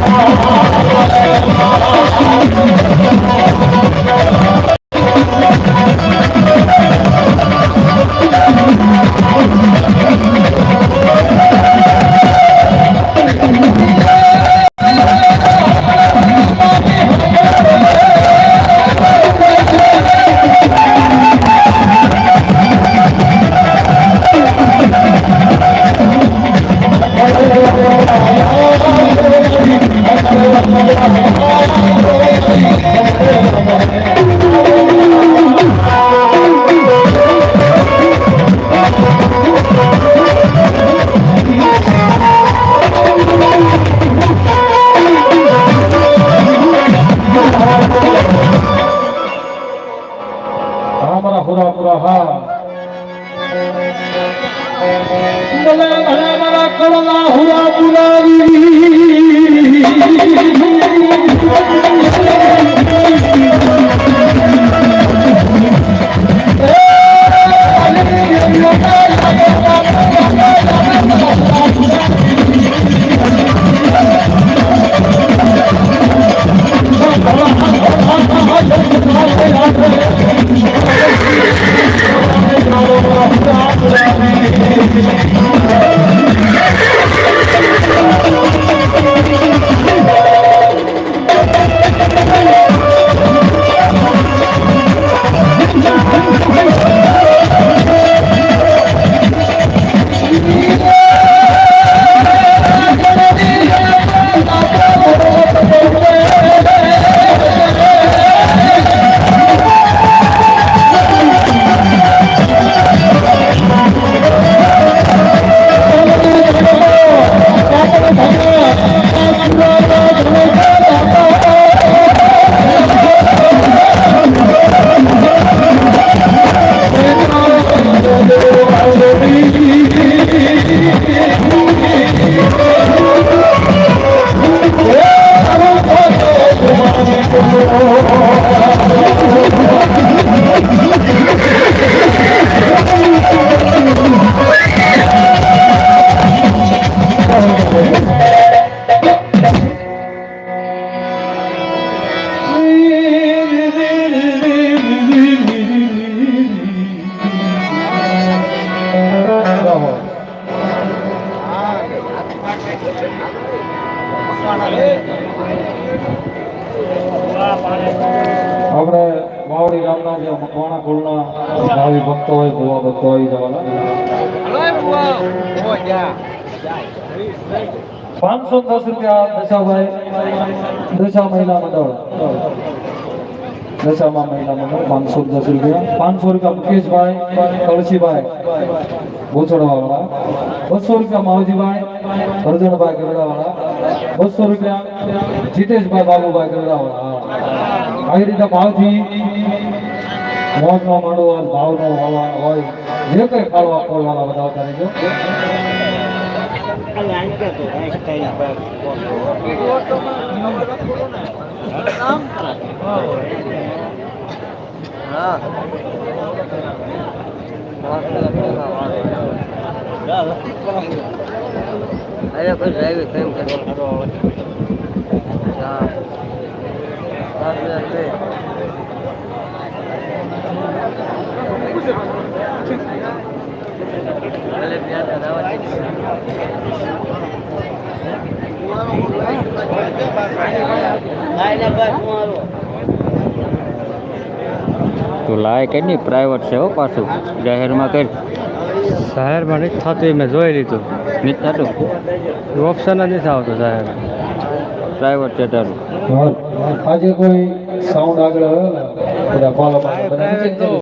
હા મારા પૂરા પૂરા હા ભલે ભલે મારા કળના હુરા પુરાવી આપણે વાવડી ગામના જે મકવાણા કુળના ભાવિ ભક્તો હોય, ભુવા ભક્તો હોય જવાના. પાંચસો દસ રૂપિયા દશાભાઈ, દશા મહિલા મંડળ. દશામાં મહિલા મંડળ પાંચસો દસ રૂપિયા પાંચસો રૂપિયા મુકેશભાઈ કળશીભાઈ. ભૂસડવાવાળા બસો રૂપિયા માવજીભાઈ હરજણભાઈ ગરડાવાળા. બસો રૂપિયા જીતેશભાઈ બાબુભાઈ ગરડાવાળા. આવી રીતે ભાવથી મોજનો હોય, ભાવનો હોવા હોય જે કંઈ ફાળો આપવાના બધા રહેજો. અરે કોઈ ડ્રાઈવર કેમ કરો તો લાયક કઈ નહીં? પ્રાઇવેટ છે હો પાછું. જાહેરમાં કઈ? શહેરમાં નથી થતું એ મેં જોઈ લીધું. નથી થતું? ઓપ્શન જ નથી આવતો શહેર પ્રાઇવેટ છે તારું. આજે કોઈ સાઉન્ડ આગળ